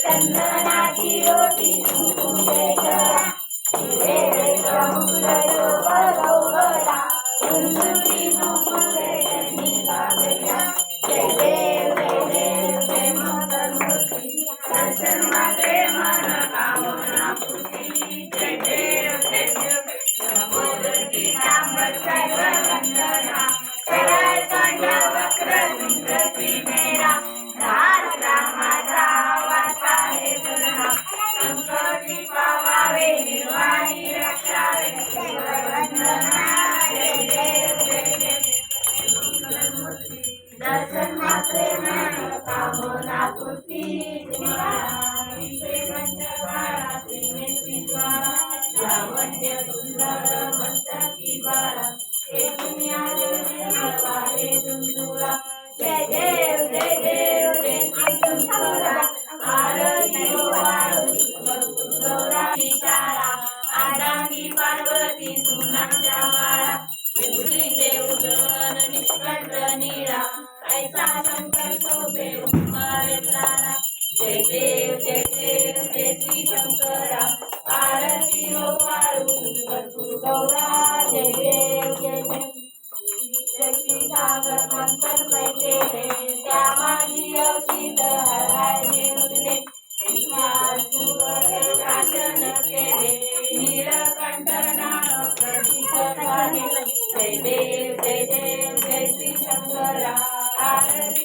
चंदनाची रोटी कुंकुमेश्वरा शिवे गौरा सुंदरी पार्वती सुनाच्या माळा विभूतीचे उदरन निळा. ऐसा शंकर शोभे जय देव जय देव जय श्री शंकरा आरती हो वाळू भरपूर गौरा जय देव जय देव सागर मंथन पैकेले त्या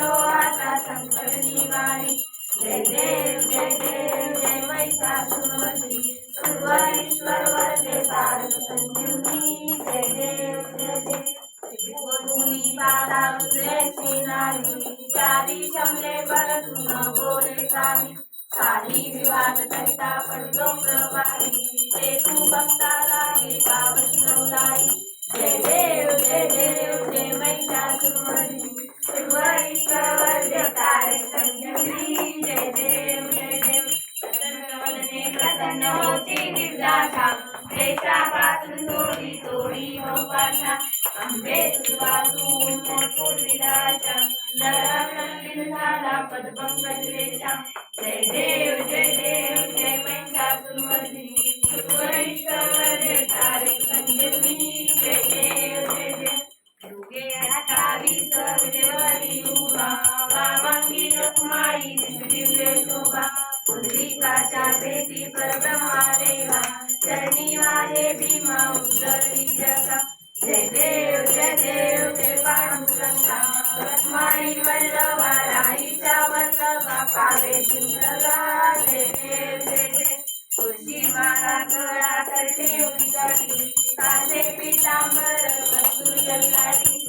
वारी आता संकट निवारी जय देव जय देव, जय महिषासुरमर्दिनी सर्व वरदे संजीवनी जय देव जय देव। तुम्ही बाला उदयची नाही चारी शमले परतून बोले काही काही विवाद करिता पडलो प्रवाही ते तू बघता लागे पावसलाई जय देव जय देव, जय महिषासुरमर्दिनी होती निर्दाशा देशापासून थोडी थोडी हो पाशा आंबे तुझवातून मोठून विलाशा नरकल्लीन झाला रेषा जय देव जय देव, जय महिषासुरमर्दिनी पुंडलिकाच्या परब्रह्मा देवा चरणी वाहे भीमा उद्धरी जगा जय देव जय देव जय पांडुरंगा रखमाई वल्लभा राईचा वल्लभा. पावे चुंदरा जय देव जय देव. तुळशी माळा गळा करणे उलगडी कांदे पितांबर कस्तुरी देव